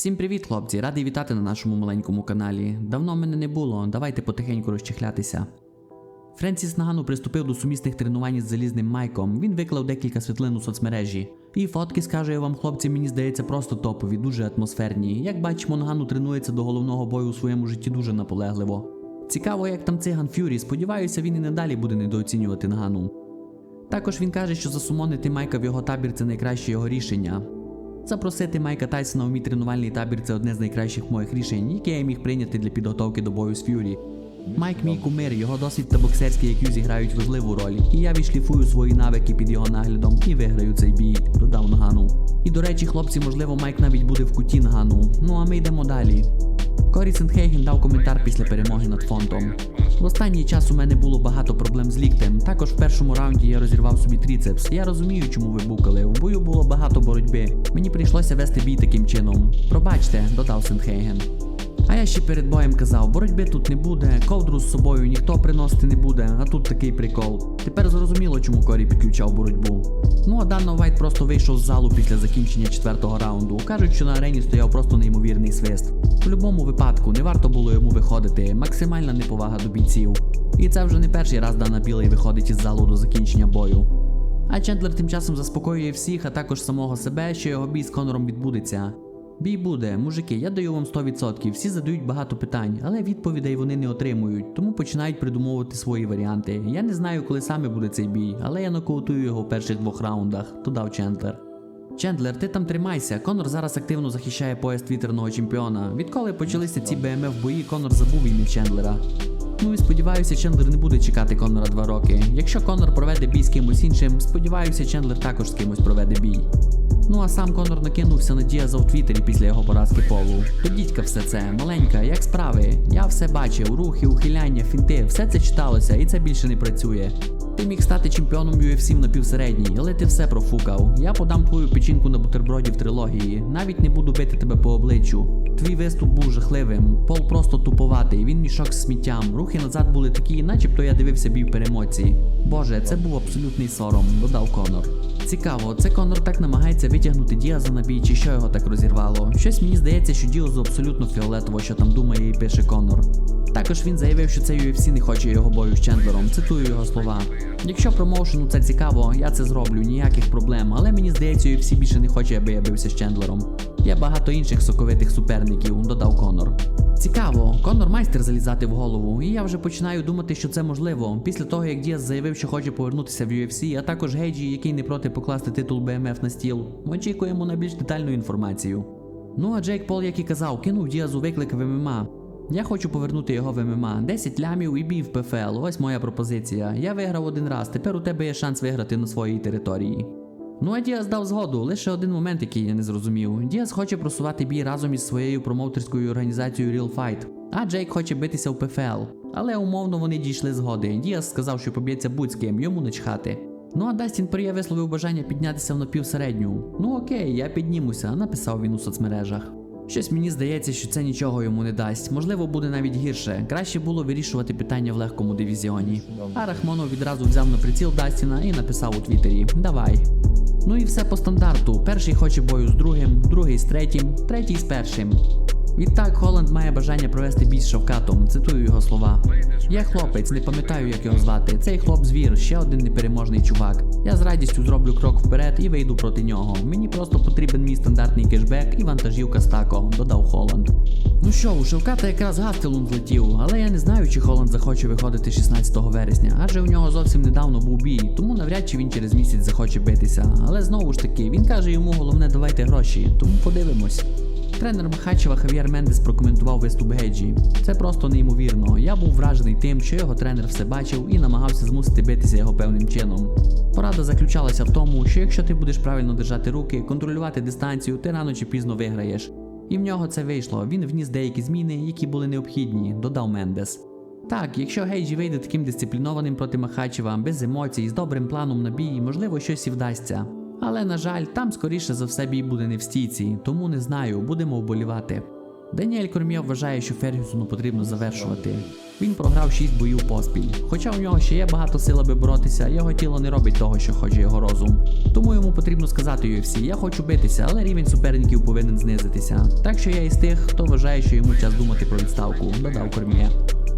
Всім привіт, хлопці! Радий вітати на нашому маленькому каналі. Давно мене не було, давайте потихеньку розчехлятися. Френсіс Нагану приступив до сумісних тренувань із залізним майком. Він виклав декілька світлин у соцмережі. І фотки, скажу я вам, хлопці, мені здається, просто топові, дуже атмосферні. Як бачимо, Нагану тренується до головного бою у своєму житті дуже наполегливо. Цікаво, як там циган Фюрі. Сподіваюся, він і надалі буде недооцінювати Нагану. Також він каже, що засумонити Майка в його табір це найкраще його рішення. Запросити Майка Тайсона у мій тренувальний табір це одне з найкращих моїх рішень, яке я міг прийняти для підготовки до бою з Ф'юрі. Майк мій кумир, його досвід та боксерський IQ зіграють важливу роль, і я відшліфую свої навики під його наглядом і виграю цей бій, додав Нагану. І до речі, хлопці, можливо, Майк навіть буде в куті Нагану. Ну а ми йдемо далі. Корі Сенхейген дав коментар після перемоги над фонтом. В останній час у мене було багато проблем з ліктем. Також в першому раунді я розірвав собі тріцепс. Я розумію, чому ви букали. У бою було багато боротьби. Мені прийшлося вести бій таким чином. Пробачте, додав Сентхейген. А я ще перед боєм казав, боротьби тут не буде, ковдру з собою ніхто приносити не буде, а тут такий прикол. Тепер зрозуміло, чому Корі підключав боротьбу. Ну а Дана Вайт просто вийшов з залу після закінчення четвертого раунду. Кажуть, що на арені стояв просто неймовірний свист. В будь-якому випадку не варто було йому виходити, максимальна неповага до бійців. І це вже не перший раз Дана Білий виходить із залу до закінчення бою. А Чендлер тим часом заспокоює всіх, а також самого себе, що його бій з Конором відбудеться. Бій буде, мужики, я даю вам 100%, всі задають багато питань, але відповідей вони не отримують, тому починають придумовувати свої варіанти. Я не знаю, коли саме буде цей бій, але я нокаутую його в перших двох раундах, додав Чендлер. Чендлер, ти там тримайся. Конор зараз активно захищає пояс твіттерного чемпіона. Відколи почалися ці БМФ бої, Конор забув ім'я Чендлера. Ну і сподіваюся, Чендлер не буде чекати Конора два роки. Якщо Конор проведе бій з кимось іншим, сподіваюся, Чендлер також з кимось проведе бій. Ну а сам Конор накинувся на Діаза у Твіттері після його поразки полу. Дідька все це, маленька, як справи? Я все бачив, рухи, ухиляння, фінти, все це читалося, і це більше не працює. Ти міг стати чемпіоном UFC в напівсередній, але ти все профукав. Я подам твою печінку на бутерброді в трилогії. Навіть не буду бити тебе по обличчю. Твій виступ був жахливим. Пол просто туповатий, він мішок з сміттям. Рухи назад були такі, начебто я дивився бій перемоці. Боже, це був абсолютний сором, додав Конор. Цікаво, це Конор так намагається витягнути Діаза на бій, чи що його так розірвало. Щось мені здається, що Діазу абсолютно фіолетово, що там думає і пише Конор. Також він заявив, що це UFC не хоче його бою з Чендлером. Цитую його слова. Якщо промоушену це цікаво, я це зроблю, ніяких проблем. Але мені здається, UFC більше не хоче, аби я бився з Чендлером. Є багато інших соковитих суперників, додав Конор. Цікаво, Конор майстер залізати в голову, і я вже починаю думати, що це можливо. Після того, як Діас заявив, що хоче повернутися в UFC, а також Гейджі, який не проти покласти титул BMF на стіл. Ми очікуємо на більш детальну інформацію. Ну а Джейк Пол, як і казав, кинув Діазу виклик в ММА. Я хочу повернути його в ММА. 10 лямів і бій в ПФЛ. Ось моя пропозиція. Я виграв один раз, тепер у тебе є шанс виграти на своїй території. Ну а Діас дав згоду, лише один момент, який я не зрозумів. Діас хоче просувати бій разом із своєю промоутерською організацією Real Fight, а Джейк хоче битися в ПФЛ. Але умовно вони дійшли згоди. Діас сказав, що поб'ється будь з ким, йому не чхати. Ну а Дастін Пор'є висловив бажання піднятися в напівсередню. Ну окей, я піднімуся, написав він у соцмережах. Щось мені здається, що це нічого йому не дасть. Можливо, буде навіть гірше. Краще було вирішувати питання в легкому дивізіоні. А Рахмонов відразу взяв на приціл Дастіна і написав у Твіттері: Давай. Ну і все по стандарту. Перший хоче бою з другим, другий з третім, третій з першим. Відтак Холланд має бажання провести бій з Шовкатом, цитую його слова. Я хлопець, не пам'ятаю, як його звати. Цей хлоп звір, ще один непереможний чувак. Я з радістю зроблю крок вперед і вийду проти нього. Мені просто потрібен мій стандартний кешбек і вантажівка з тако, додав Холланд. Ну що, у Шовката якраз Гастелун злетів, але я не знаю, чи Холланд захоче виходити 16 вересня, адже у нього зовсім недавно був бій, тому навряд чи він через місяць захоче битися. Але знову ж таки, він каже йому головне давайте гроші, тому подивимось. Тренер Махачева Хав'єр Мендес прокоментував виступ Геджі. Це просто неймовірно. Я був вражений тим, що його тренер все бачив і намагався змусити битися його певним чином. Порада заключалася в тому, що якщо ти будеш правильно держати руки, контролювати дистанцію, ти рано чи пізно виграєш. І в нього це вийшло. Він вніс деякі зміни, які були необхідні, додав Мендес. Так, якщо Гейджі вийде таким дисциплінованим проти Махачева, без емоцій, з добрим планом на бій, можливо, щось і вдасться. Але на жаль, там скоріше за все бій буде не в стійці, тому не знаю, будемо вболівати. Даніель Корм'є вважає, що Фергюсону потрібно завершувати. Він програв 6 боїв поспіль. Хоча у нього ще є багато сил, аби боротися, його тіло не робить того, що хоче його розум. Тому йому потрібно сказати UFC, я хочу битися, але рівень суперників повинен знизитися. Так що я із тих, хто вважає, що йому час думати про відставку, додав Корм'є.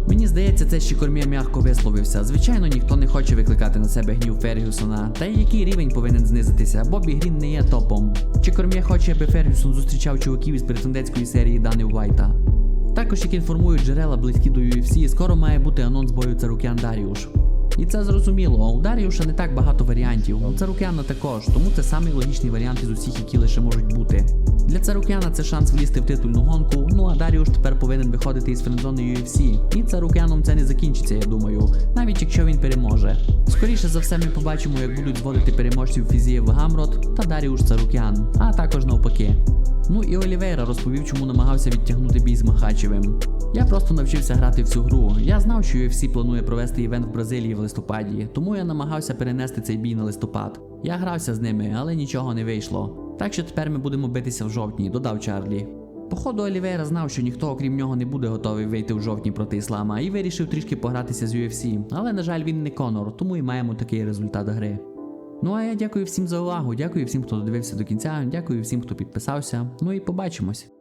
Мені здається, це ще Корм'є м'яко висловився. Звичайно, ніхто не хоче викликати на себе гнів Фергюсона. Та й який рівень повинен знизитися? Бобі Грін не є топом. Чи Корм'є хоче, аби Фергюсон зустрічав чуваків із претендентської серії Дани Уайта? Також, як інформують джерела близькі до UFC, скоро має бути анонс бою Царукян Даріуш. І це зрозуміло, у Даріуша не так багато варіантів, у Царукяна також, тому це самий логічний варіант із усіх, які лише можуть бути. Для Царукяна це шанс влізти в титульну гонку, ну а Даріуш тепер повинен виходити із френдзони UFC. І Царукяном це не закінчиться, я думаю, навіть якщо він переможе. Скоріше за все, ми побачимо, як будуть зводити переможців Фізієв Гамрот та Даріуш Царукян, а також навпаки. Ну і Олівейра розповів, чому намагався відтягнути бій з Махачевим. Я просто навчився грати в цю гру. Я знав, що UFC планує провести івент в Бразилії в листопаді, тому я намагався перенести цей бій на листопад. Я грався з ними, але нічого не вийшло. Так що тепер ми будемо битися в жовтні, додав Чарлі. Походу, Олівейра знав, що ніхто, окрім нього, не буде готовий вийти в жовтні проти іслама, і вирішив трішки погратися з UFC. Але, на жаль, він не Конор, тому і маємо такий результат гри. Ну а я дякую всім за увагу, дякую всім, хто додивився до кінця, дякую всім, хто підписався. Ну і побачимось.